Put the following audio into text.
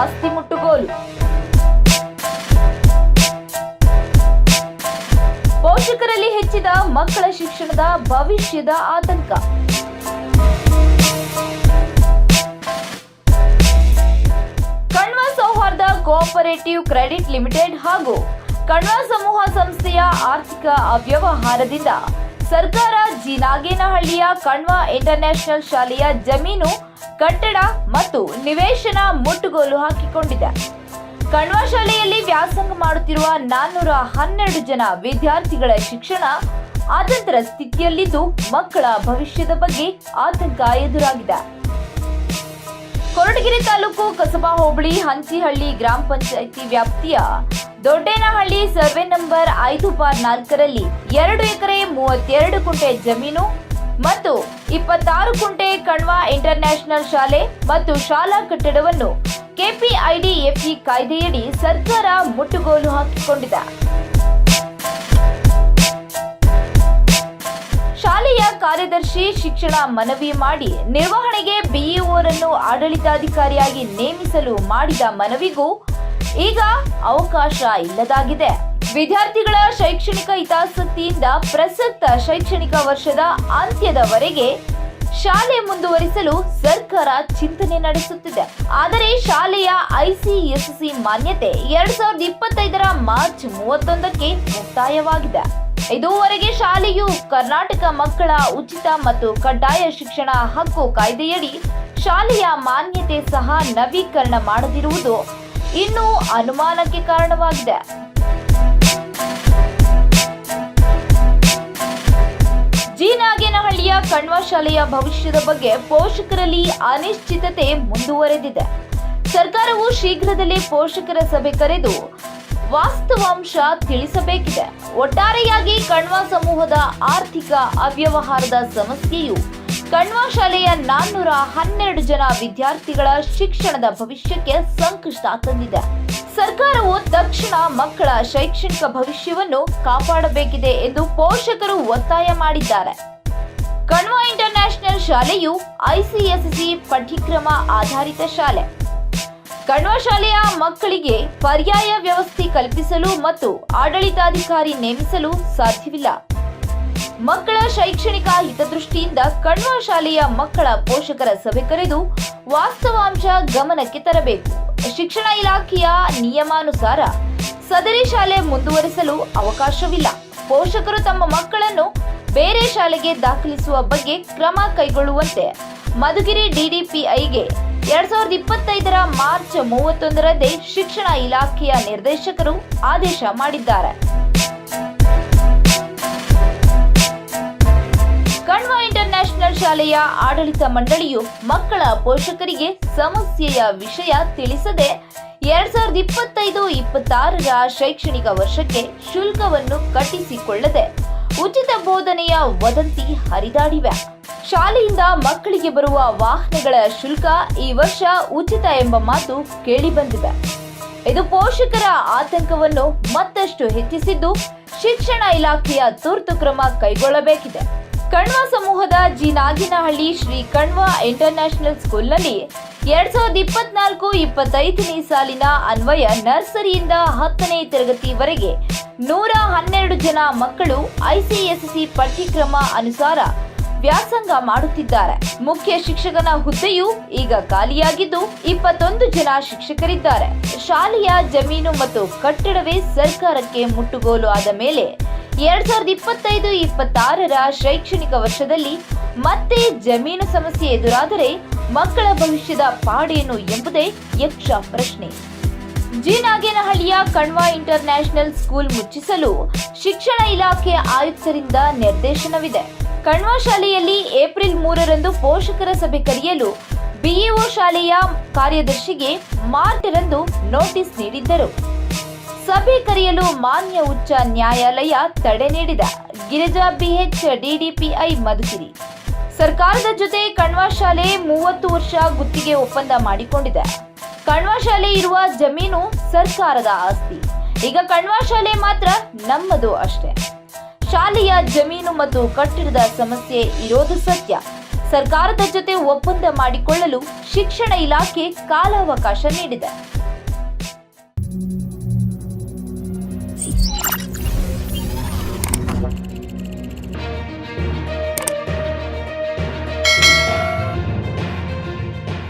ಆಸ್ತಿ ಮುಟ್ಟುಗೋಲು. ಪೋಷಕರಲ್ಲಿ ಹೆಚ್ಚಿದ ಮಕ್ಕಳ ಶಿಕ್ಷಣದ ಭವಿಷ್ಯದ ಆತಂಕ. ಕಣ್ವ ಸೌಹಾರ್ದ ಕೋಆಪರೇಟಿವ್ ಕ್ರೆಡಿಟ್ ಲಿಮಿಟೆಡ್ ಹಾಗೂ ಕಣ್ವ ಸಮೂಹ ಸಂಸ್ಥೆಯ ಆರ್ಥಿಕ ಅವ್ಯವಹಾರದಿಂದ ಸರ್ಕಾರ ಜಿ ನಾಗೇನಹಳ್ಳಿಯ ಕಣ್ವ ಇಂಟರ್ನ್ಯಾಷನಲ್ ಶಾಲೆಯ ಜಮೀನು, ಕಟ್ಟಡ ಮತ್ತು ನಿವೇಶನ ಮುಟ್ಟುಗೋಲು ಹಾಕಿಕೊಂಡಿದೆ. ಕಣ್ವ ಶಾಲೆಯಲ್ಲಿ ವ್ಯಾಸಂಗ ಮಾಡುತ್ತಿರುವ ನಾನ್ನೂರ ಹನ್ನೆರಡು ಜನ ವಿದ್ಯಾರ್ಥಿಗಳ ಶಿಕ್ಷಣ ಆತಂತ್ರ ಸ್ಥಿತಿಯಲ್ಲಿದ್ದು ಮಕ್ಕಳ ಭವಿಷ್ಯದ ಬಗ್ಗೆ ಆತಂಕ ಎದುರಾಗಿದೆ. ಕೊರಟಗೆರೆ ತಾಲೂಕು ಕಸಬಾ ಹೋಬಳಿ ಹಂಚಿಹಳ್ಳಿ ಗ್ರಾಮ ಪಂಚಾಯಿತಿ ವ್ಯಾಪ್ತಿಯ ದೊಡ್ಡೇನಹಳ್ಳಿ ಸರ್ವೆ ನಂಬರ್ ಐದು ಬಾರ್ ನಾಲ್ಕರಲ್ಲಿ ಎರಡು ಎಕರೆ ಮೂವತ್ತೆರಡು ಕುಂಟೆ ಜಮೀನು ಮತ್ತು ಇಪ್ಪತ್ತಾರು ಕುಂಟೆ ಕಣ್ವ ಇಂಟರ್ನ್ಯಾಷನಲ್ ಶಾಲೆ ಮತ್ತು ಶಾಲಾ ಕಟ್ಟಡವನ್ನು ಕೆಪಿಐಡಿಎಫ್ಇ ಕಾಯ್ದೆಯಡಿ ಸರ್ಕಾರ ಮುಟ್ಟುಗೋಲು ಹಾಕಿಕೊಂಡಿದೆ. ಶಾಲೆಯ ಕಾರ್ಯದರ್ಶಿ ಶಿಕ್ಷಣ ಮನವಿ ಮಾಡಿ ನಿರ್ವಹಣೆಗೆ ಬಿಇಒರನ್ನು ಆಡಳಿತಾಧಿಕಾರಿಯಾಗಿ ನೇಮಿಸಲು ಮಾಡಿದ ಮನವಿಗೂ ಈಗ ಅವಕಾಶ ಇಲ್ಲದಾಗಿದೆ. ವಿದ್ಯಾರ್ಥಿಗಳ ಶೈಕ್ಷಣಿಕ ಹಿತಾಸಕ್ತಿಯಿಂದ ಪ್ರಸಕ್ತ ಶೈಕ್ಷಣಿಕ ವರ್ಷದ ಅಂತ್ಯದವರೆಗೆ ಶಾಲೆ ಮುಂದುವರಿಸಲು ಸರ್ಕಾರ ಚಿಂತನೆ ನಡೆಸುತ್ತಿದೆ. ಆದರೆ ಶಾಲೆಯ ಐಸಿಎಸ್ಸಿ ಮಾನ್ಯತೆ ಎರಡ್ ಸಾವಿರದ ಇಪ್ಪತ್ತೈದರ ಮಾರ್ಚ್ ಮೂವತ್ತೊಂದಕ್ಕೆ ಮುಕ್ತಾಯವಾಗಿದೆ. ಇದುವರೆಗೆ ಶಾಲೆಯು ಕರ್ನಾಟಕ ಮಕ್ಕಳ ಉಚಿತ ಮತ್ತು ಕಡ್ಡಾಯ ಶಿಕ್ಷಣ ಹಕ್ಕು ಕಾಯ್ದೆಯಡಿ ಶಾಲೆಯ ಮಾನ್ಯತೆ ಸಹ ನವೀಕರಣ ಮಾಡದಿರುವುದು ಇನ್ನೂ ಅನುಮಾನಕ್ಕೆ ಕಾರಣವಾಗಿದೆ. ಜೀನಾಗೇನಹಳ್ಳಿಯ ಕಣ್ವ ಶಾಲೆಯ ಭವಿಷ್ಯದ ಬಗ್ಗೆ ಪೋಷಕರಲ್ಲಿ ಅನಿಶ್ಚಿತತೆ ಮುಂದುವರೆದಿದೆ. ಸರ್ಕಾರವು ಶೀಘ್ರದಲ್ಲೇ ಪೋಷಕರ ಸಭೆ ಕರೆದು ವಾಸ್ತವಾಂಶ ತಿಳಿಸಬೇಕಿದೆ. ಒಟ್ಟಾರೆಯಾಗಿ ಕಣ್ವ ಸಮೂಹದ ಆರ್ಥಿಕ ಅವ್ಯವಹಾರದ ಸಮಸ್ಯೆಯು ಕಣ್ವ ಶಾಲೆಯ ನಾನ್ನೂರ ಹನ್ನೆರಡು ಜನ ವಿದ್ಯಾರ್ಥಿಗಳ ಶಿಕ್ಷಣದ ಭವಿಷ್ಯಕ್ಕೆ ಸಂಕಷ್ಟ ತಂದಿದೆ. ಸರ್ಕಾರವು ತಕ್ಷಣ ಮಕ್ಕಳ ಶೈಕ್ಷಣಿಕ ಭವಿಷ್ಯವನ್ನು ಕಾಪಾಡಬೇಕಿದೆ ಎಂದು ಪೋಷಕರು ಒತ್ತಾಯ ಮಾಡಿದ್ದಾರೆ. ಕಣ್ವಾ ಇಂಟರ್ನ್ಯಾಷನಲ್ ಶಾಲೆಯು ಐಸಿಎಸ್ಸಿ ಪಠ್ಯಕ್ರಮ ಆಧಾರಿತ ಶಾಲೆ. ಕಣ್ವಾ ಶಾಲೆಯ ಮಕ್ಕಳಿಗೆ ಪರ್ಯಾಯ ವ್ಯವಸ್ಥೆ ಕಲ್ಪಿಸಲು ಮತ್ತು ಆಡಳಿತಾಧಿಕಾರಿ ನೇಮಿಸಲು ಸಾಧ್ಯವಿಲ್ಲ. ಮಕ್ಕಳ ಶೈಕ್ಷಣಿಕ ಹಿತದೃಷ್ಟಿಯಿಂದ ಕಣ್ವ ಶಾಲೆಯ ಮಕ್ಕಳ ಪೋಷಕರ ಸಭೆ ಕರೆದು ವಾಸ್ತವಾಂಶ ಗಮನಕ್ಕೆ ತರಬೇಕು. ಶಿಕ್ಷಣ ಇಲಾಖೆಯ ನಿಯಮಾನುಸಾರ ಸದರಿ ಶಾಲೆ ಮುಂದುವರಿಸಲು ಅವಕಾಶವಿಲ್ಲ. ಪೋಷಕರು ತಮ್ಮ ಮಕ್ಕಳನ್ನು ಬೇರೆ ಶಾಲೆಗೆ ದಾಖಲಿಸುವ ಬಗ್ಗೆ ಕ್ರಮ ಕೈಗೊಳ್ಳುವಂತೆ ಮಧುಗಿರಿ ಡಿಡಿಪಿಐಗೆ ಎರಡ್ ಸಾವಿರದ ಇಪ್ಪತ್ತೈದರ ಮಾರ್ಚ್ ಮೂವತ್ತೊಂದರಂದೇ ಶಿಕ್ಷಣ ಇಲಾಖೆಯ ನಿರ್ದೇಶಕರು ಆದೇಶ ಮಾಡಿದ್ದಾರೆ. ಶಾಲೆಯ ಆಡಳಿತ ಮಂಡಳಿಯು ಮಕ್ಕಳ ಪೋಷಕರಿಗೆ ಸಮಸ್ಯೆಯ ವಿಷಯ ತಿಳಿಸದೆ ಎರಡ್ ಸಾವಿರದ ಇಪ್ಪತ್ತೈದು ಇಪ್ಪತ್ತಾರರ ಶೈಕ್ಷಣಿಕ ವರ್ಷಕ್ಕೆ ಶುಲ್ಕವನ್ನು ಕಟ್ಟಿಸಿಕೊಳ್ಳದೆ ಉಚಿತ ಬೋಧನೆಯ ವದಂತಿ ಹರಿದಾಡಿವೆ. ಶಾಲೆಯಿಂದ ಮಕ್ಕಳಿಗೆ ಬರುವ ವಾಹನಗಳ ಶುಲ್ಕ ಈ ವರ್ಷ ಉಚಿತ ಎಂಬ ಮಾತು ಕೇಳಿಬಂದಿದೆ. ಇದು ಪೋಷಕರ ಆತಂಕವನ್ನು ಮತ್ತಷ್ಟು ಹೆಚ್ಚಿಸಿದ್ದು ಶಿಕ್ಷಣ ಇಲಾಖೆಯ ತುರ್ತು ಕ್ರಮ ಕೈಗೊಳ್ಳಬೇಕಿದೆ. ಕಣ್ವ ಸಮೂಹದ ಜಿ ನಾಗಿನಹಳ್ಳಿ ಶ್ರೀ ಕಣ್ವ ಇಂಟರ್ನ್ಯಾಷನಲ್ ಸ್ಕೂಲ್ನಲ್ಲಿ ಎರಡ್ ಸಾವಿರದ ಇಪ್ಪತ್ನಾಲ್ಕು ಇಪ್ಪತ್ತೈದನೇ ಸಾಲಿನ ಅನ್ವಯ ನರ್ಸರಿಯಿಂದ ಹತ್ತನೇ ತರಗತಿವರೆಗೆ ನೂರ ಹನ್ನೆರಡು ಜನ ಮಕ್ಕಳು ಐಸಿಎಸ್ಸಿ ಪಠ್ಯಕ್ರಮ ಅನುಸಾರ ವ್ಯಾಸಂಗ ಮಾಡುತ್ತಿದ್ದಾರೆ. ಮುಖ್ಯ ಶಿಕ್ಷಕನ ಹುದ್ದೆಯು ಈಗ ಖಾಲಿಯಾಗಿದ್ದು ಇಪ್ಪತ್ತೊಂದು ಜನ ಶಿಕ್ಷಕರಿದ್ದಾರೆ. ಶಾಲೆಯ ಜಮೀನು ಮತ್ತು ಕಟ್ಟಡವೇ ಸರ್ಕಾರಕ್ಕೆ ಮುಟ್ಟುಗೋಲು ಆದ ಮೇಲೆ ಎರಡ್ ಸಾವಿರದ ಇಪ್ಪತ್ತೈದು, ಇಪ್ಪತ್ತಾರರ ಶೈಕ್ಷಣಿಕ ವರ್ಷದಲ್ಲಿ ಮತ್ತೆ ಜಮೀನು ಸಮಸ್ಯೆ ಎದುರಾದರೆ ಮಕ್ಕಳ ಭವಿಷ್ಯದ ಪಾಡೇನು ಎಂಬುದೇ ಯಕ್ಷ ಪ್ರಶ್ನೆ. ಜಿನಾಗೇನಹಳ್ಳಿಯ ಇಂಟರ್ ನ್ಯಾಷನಲ್ ಸ್ಕೂಲ್ ಮುಚ್ಚಿಸಲು ಶಿಕ್ಷಣ ಇಲಾಖೆ ಆಯುಕ್ತರಿಂದ ನಿರ್ದೇಶನವಿದೆ. ಕಣ್ವಾ ಶಾಲೆಯಲ್ಲಿ ಏಪ್ರಿಲ್ ಮೂರರಂದು ಪೋಷಕರ ಸಭೆ ಕರೆಯಲು ಬಿಇಒ ಶಾಲೆಯ ಕಾರ್ಯದರ್ಶಿಗೆ ಮಾರ್ಚರಂದು ನೋಟಿಸ್ ನೀಡಿದ್ದರು. ಸಭೆ ಕರೆಯಲು ಮಾನ್ಯ ಉಚ್ಚ ನ್ಯಾಯಾಲಯ ತಡೆ ನೀಡಿದ. Girija BH DDPI Madhugiri. ಸರ್ಕಾರದ ಜೊತೆ ಕಣ್ವಾ ಶಾಲೆ ಮೂವತ್ತು ವರ್ಷ ಗುತ್ತಿಗೆ ಒಪ್ಪಂದ ಮಾಡಿಕೊಂಡಿದೆ. ಕಣ್ವಾ ಶಾಲೆ ಇರುವ ಜಮೀನು ಸರ್ಕಾರದ ಆಸ್ತಿ. ಈಗ ಕಣ್ವಾ ಶಾಲೆ ಮಾತ್ರ ನಮ್ಮದು ಅಷ್ಟೇ. ಶಾಲೆಯ ಜಮೀನು ಮತ್ತು ಕಟ್ಟಡದ ಸಮಸ್ಯೆ ಇರೋದು ಸತ್ಯ. ಸರ್ಕಾರದ ಜೊತೆ ಒಪ್ಪಂದ ಮಾಡಿಕೊಳ್ಳಲು ಶಿಕ್ಷಣ ಇಲಾಖೆ ಕಾಲಾವಕಾಶ ನೀಡಿದೆ.